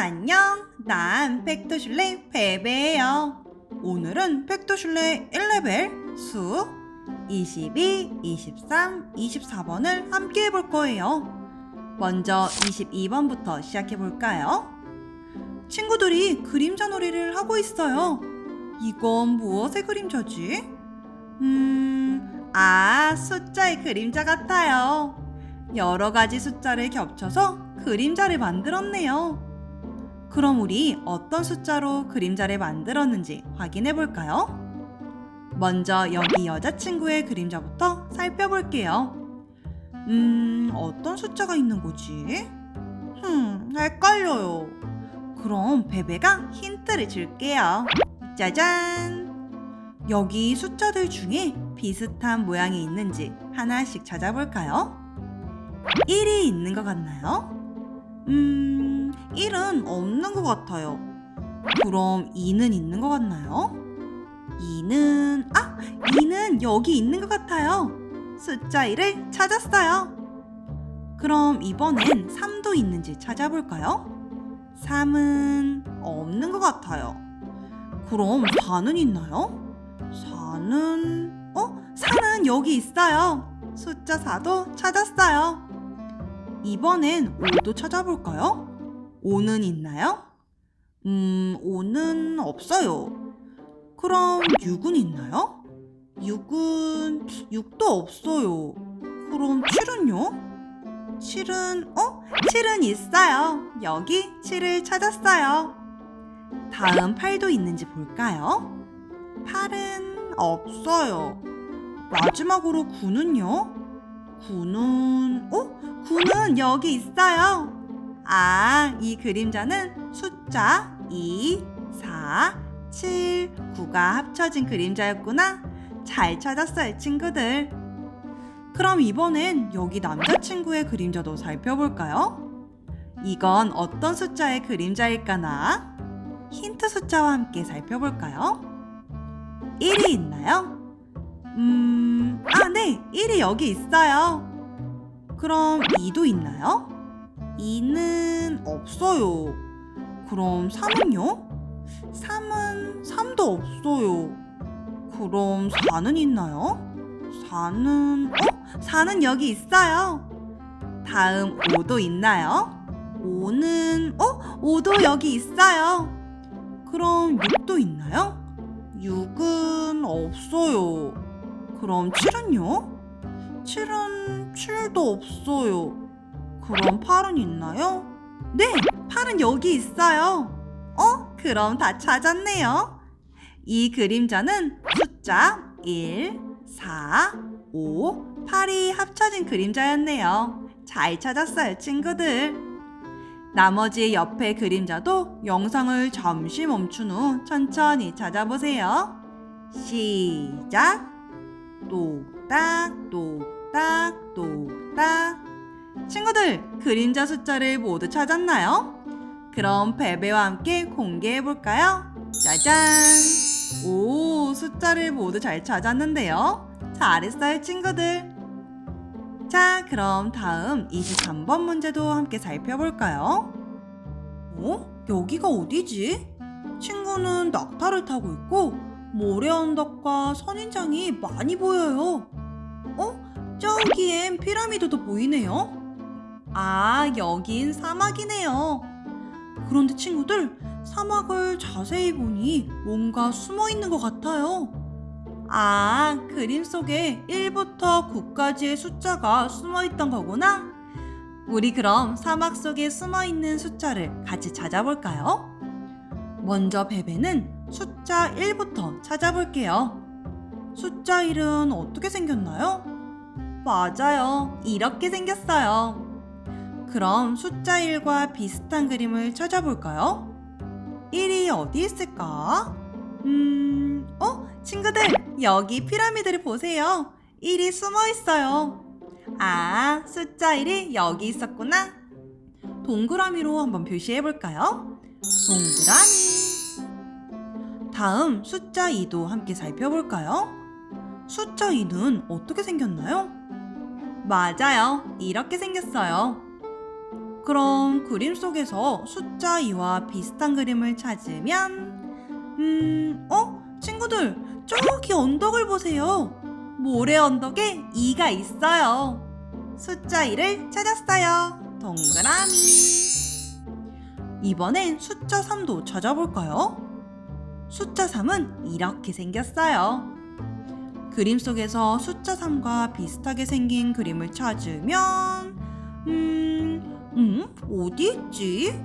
안녕. 난 팩토슐레 베베예요. 오늘은 팩토슐레 1레벨 수 22, 23, 24번을 함께 해볼 거예요. 먼저 22번부터 시작해 볼까요? 친구들이 그림자 놀이를 하고 있어요. 이건 무엇의 그림자지? 음, 아, 숫자의 그림자 같아요. 여러 가지 숫자를 겹쳐서 그림자를 만들었네요. 그럼 우리 어떤 숫자로 그림자를 만들었는지 확인해 볼까요? 먼저 여기 여자친구의 그림자부터 살펴볼게요. 음, 어떤 숫자가 있는 거지? 흠, 헷갈려요. 그럼 베베가 힌트를 줄게요. 짜잔! 여기 숫자들 중에 비슷한 모양이 있는지 하나씩 찾아볼까요? 1이 있는 것 같나요? 음, 1은 없는 것 같아요. 그럼 2는 있는 것 같나요? 2는, 아! 2는 여기 있는 것 같아요. 숫자 1을 찾았어요. 그럼 이번엔 3도 있는지 찾아볼까요? 3은 없는 것 같아요. 그럼 4는 있나요? 4는, 어? 4는 여기 있어요. 숫자 4도 찾았어요. 이번엔 5도 찾아볼까요? 5는 있나요? 음, 5는 없어요. 그럼 6은 있나요? 6은, 6도 없어요. 그럼 7은요? 7은, 어? 7은 있어요. 여기 7을 찾았어요. 다음 8도 있는지 볼까요? 8은 없어요. 마지막으로 9는요? 9는, 어? 9는 여기 있어요. 아, 이 그림자는 숫자 2, 4, 7, 9가 합쳐진 그림자였구나. 잘 찾았어요, 친구들. 그럼 이번엔 여기 남자친구의 그림자도 살펴볼까요? 이건 어떤 숫자의 그림자일까나? 힌트 숫자와 함께 살펴볼까요? 1이 있나요? 음, 아, 네, 1이 여기 있어요. 그럼 2도 있나요? 2는 없어요. 그럼 3은요? 3은 3도 없어요. 그럼 4는 있나요? 4는 어? 4는 여기 있어요. 다음 5도 있나요? 5는 어? 5도 여기 있어요. 그럼 6도 있나요? 6은 없어요. 그럼 7은요? 7은 7도 없어요. 그럼 8은 있나요? 네, 8은 여기 있어요. 어? 그럼 다 찾았네요. 이 그림자는 숫자 1, 4, 5, 8이 합쳐진 그림자였네요. 잘 찾았어요, 친구들. 나머지 옆에 그림자도 영상을 잠시 멈춘 후 천천히 찾아보세요. 시작! 똑딱, 똑 딱, 똑딱. 친구들, 그림자 숫자를 모두 찾았나요? 그럼 베베와 함께 공개해 볼까요? 짜잔! 오, 숫자를 모두 잘 찾았는데요. 잘했어요, 친구들. 자, 그럼 다음 23번 문제도 함께 살펴볼까요? 어? 여기가 어디지? 친구는 낙타를 타고 있고 모래 언덕과 선인장이 많이 보여요. 어? 저기엔 피라미드도 보이네요. 아, 여긴 사막이네요. 그런데 친구들, 사막을 자세히 보니 뭔가 숨어 있는 것 같아요. 아, 그림 속에 1부터 9까지의 숫자가 숨어 있던 거구나. 우리 그럼 사막 속에 숨어 있는 숫자를 같이 찾아볼까요? 먼저 베베는 숫자 1부터 찾아볼게요. 숫자 1은 어떻게 생겼나요? 맞아요. 이렇게 생겼어요. 그럼 숫자 1과 비슷한 그림을 찾아볼까요? 1이 어디 있을까? 음, 어? 친구들, 여기 피라미드를 보세요. 1이 숨어 있어요. 아, 숫자 1이 여기 있었구나. 동그라미로 한번 표시해 볼까요? 동그라미. 다음 숫자 2도 함께 살펴볼까요? 숫자 2는 어떻게 생겼나요? 맞아요. 이렇게 생겼어요. 그럼 그림 속에서 숫자 2와 비슷한 그림을 찾으면 음, 어? 친구들, 저기 언덕을 보세요. 모래 언덕에 2가 있어요. 숫자 2를 찾았어요. 동그라미. 이번엔 숫자 3도 찾아볼까요? 숫자 3은 이렇게 생겼어요. 그림 속에서 숫자 3과 비슷하게 생긴 그림을 찾으면, 음, 음, 어디 있지?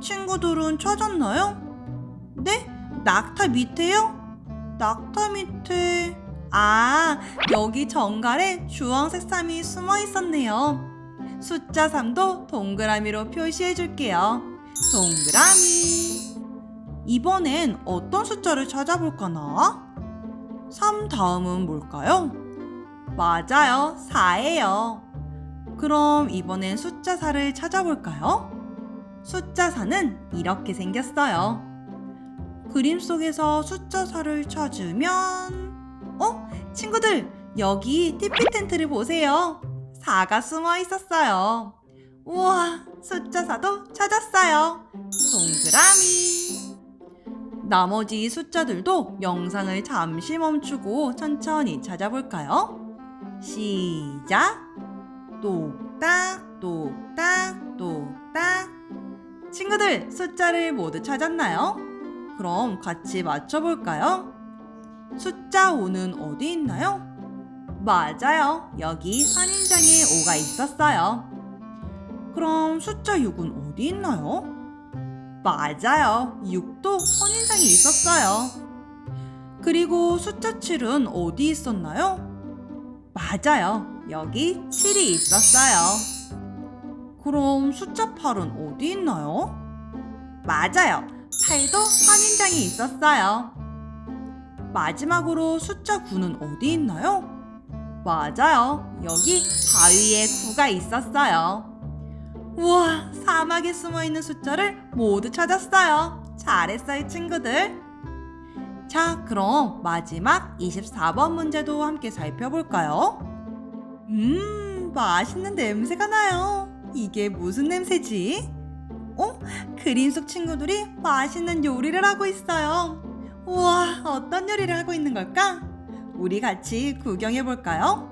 친구들은 찾았나요? 네? 낙타 밑에요? 낙타 밑에. 아, 여기 정갈에 주황색 3이 숨어 있었네요. 숫자 3도 동그라미로 표시해 줄게요. 동그라미. 이번엔 어떤 숫자를 찾아볼까나? 3 다음은 뭘까요? 맞아요. 4예요. 그럼 이번엔 숫자 4를 찾아볼까요? 숫자 4는 이렇게 생겼어요. 그림 속에서 숫자 4를 찾으면 어? 친구들 여기 TP 텐트를 보세요. 4가 숨어 있었어요. 우와 숫자 4도 찾았어요. 동그라미 나머지 숫자들도 영상을 잠시 멈추고 천천히 찾아볼까요? 시작 똑딱 똑딱 똑딱 친구들 숫자를 모두 찾았나요? 그럼 같이 맞춰볼까요? 숫자 5는 어디 있나요? 맞아요. 여기 선인장에 5가 있었어요. 그럼 숫자 6은 어디 있나요? 맞아요. 6도 선인장에 있었어요. 그리고 숫자 7은 어디 있었나요? 맞아요. 여기 7이 있었어요. 그럼 숫자 8은 어디 있나요? 맞아요. 8도 선인장이 있었어요. 마지막으로 숫자 9는 어디 있나요? 맞아요. 여기 바위에 9가 있었어요. 우와, 사막에 숨어 있는 숫자를 모두 찾았어요. 잘했어요, 친구들. 자, 그럼 마지막 24번 문제도 함께 살펴볼까요? 음, 맛있는 냄새가 나요. 이게 무슨 냄새지? 어? 그림 속 친구들이 맛있는 요리를 하고 있어요. 우와, 어떤 요리를 하고 있는 걸까? 우리 같이 구경해 볼까요?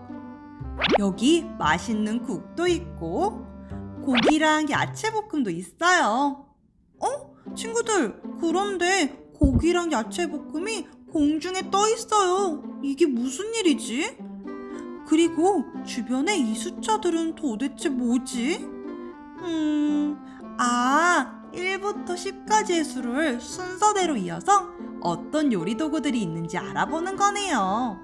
여기 맛있는 국도 있고, 고기랑 야채 볶음도 있어요. 어? 친구들, 그런데 고기랑 야채 볶음이 공중에 떠 있어요. 이게 무슨 일이지? 그리고 주변에 이 숫자들은 도대체 뭐지? 음, 아, 1부터 10까지의 수를 순서대로 이어서 어떤 요리 도구들이 있는지 알아보는 거네요.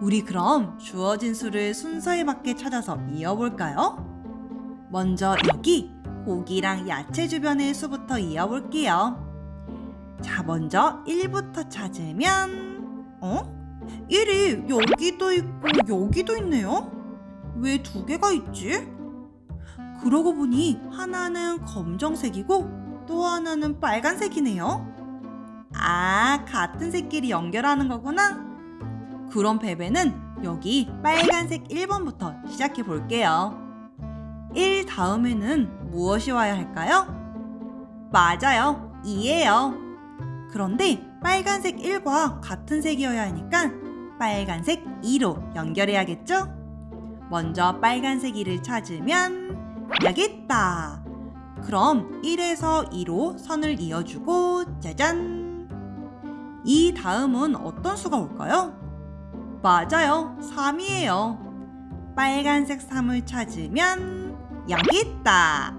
우리 그럼 주어진 수를 순서에 맞게 찾아서 이어볼까요? 먼저 여기 고기랑 야채 주변의 수부터 이어볼게요. 자, 먼저 1부터 찾으면, 어? 1이 여기도 있고 여기도 있네요? 왜 두 개가 있지? 그러고 보니 하나는 검정색이고 또 하나는 빨간색이네요. 아, 같은 색끼리 연결하는 거구나. 그럼 베베는 여기 빨간색 1번부터 시작해 볼게요. 1 다음에는 무엇이 와야 할까요? 맞아요. 2예요. 그런데 빨간색 1과 같은 색이어야 하니까 빨간색 2로 연결해야겠죠? 먼저 빨간색 2를 찾으면 여기 있다. 그럼 1에서 2로 선을 이어주고 짜잔. 이 다음은 어떤 수가 올까요? 맞아요. 3이에요. 빨간색 3을 찾으면 여기 있다.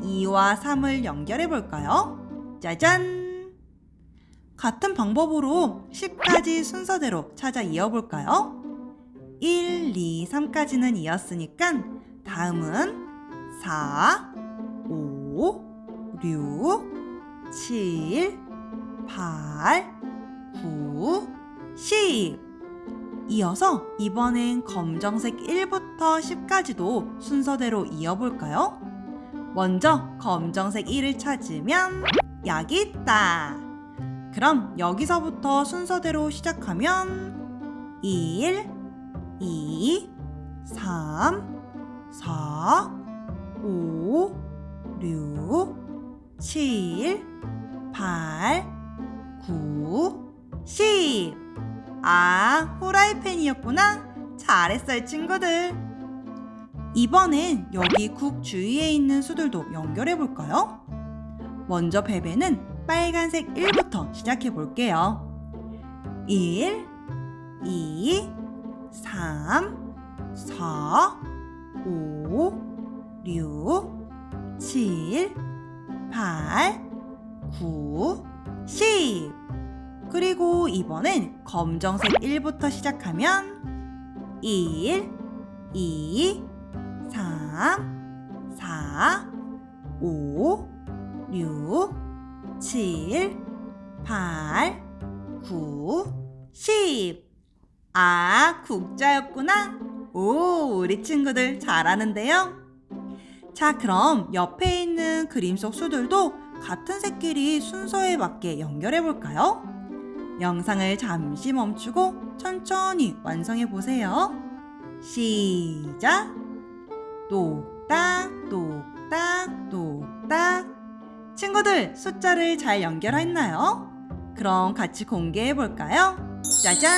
2와 3을 연결해 볼까요? 짜잔. 같은 방법으로 10까지 순서대로 찾아 이어볼까요? 1, 2, 3까지는 이었으니까 다음은 4, 5, 6, 7, 8, 9, 10. 이어서 이번엔 검정색 1부터 10까지도 순서대로 이어볼까요? 먼저 검정색 1을 찾으면 여기 있다. 그럼 여기서부터 순서대로 시작하면 1, 2, 3, 4, 5, 6, 7, 8, 9, 10. 아, 후라이팬이었구나. 잘했어요, 친구들. 이번엔 여기 국 주위에 있는 수들도 연결해 볼까요? 먼저 베베는 빨간색 1부터 시작해 볼게요. 1, 2, 3, 4, 5, 6, 7, 8, 9, 10. 그리고 이번엔 검정색 1부터 시작하면 1, 2, 3, 4, 5, 6, 7, 8, 9, 10. 아, 국자였구나. 오, 우리 친구들 잘하는데요? 자, 그럼 옆에 있는 그림 속 수들도 같은 색끼리 순서에 맞게 연결해 볼까요? 영상을 잠시 멈추고 천천히 완성해 보세요. 시작! 똑딱, 똑딱, 똑딱. 친구들, 숫자를 잘 연결했나요? 그럼 같이 공개해 볼까요? 짜잔!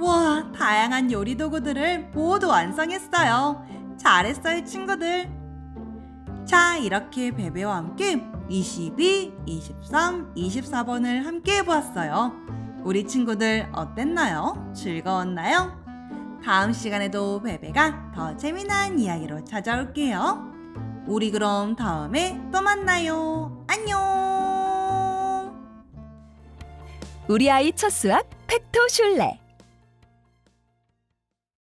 우와, 다양한 요리 도구들을 모두 완성했어요. 잘했어요, 친구들. 자, 이렇게 베베와 함께 22, 23, 24번을 함께 해보았어요. 우리 친구들 어땠나요? 즐거웠나요? 다음 시간에도 베베가 더 재미난 이야기로 찾아올게요. 우리 그럼 다음에 또 만나요. 안녕! 우리 아이 첫 수학 팩토 슐레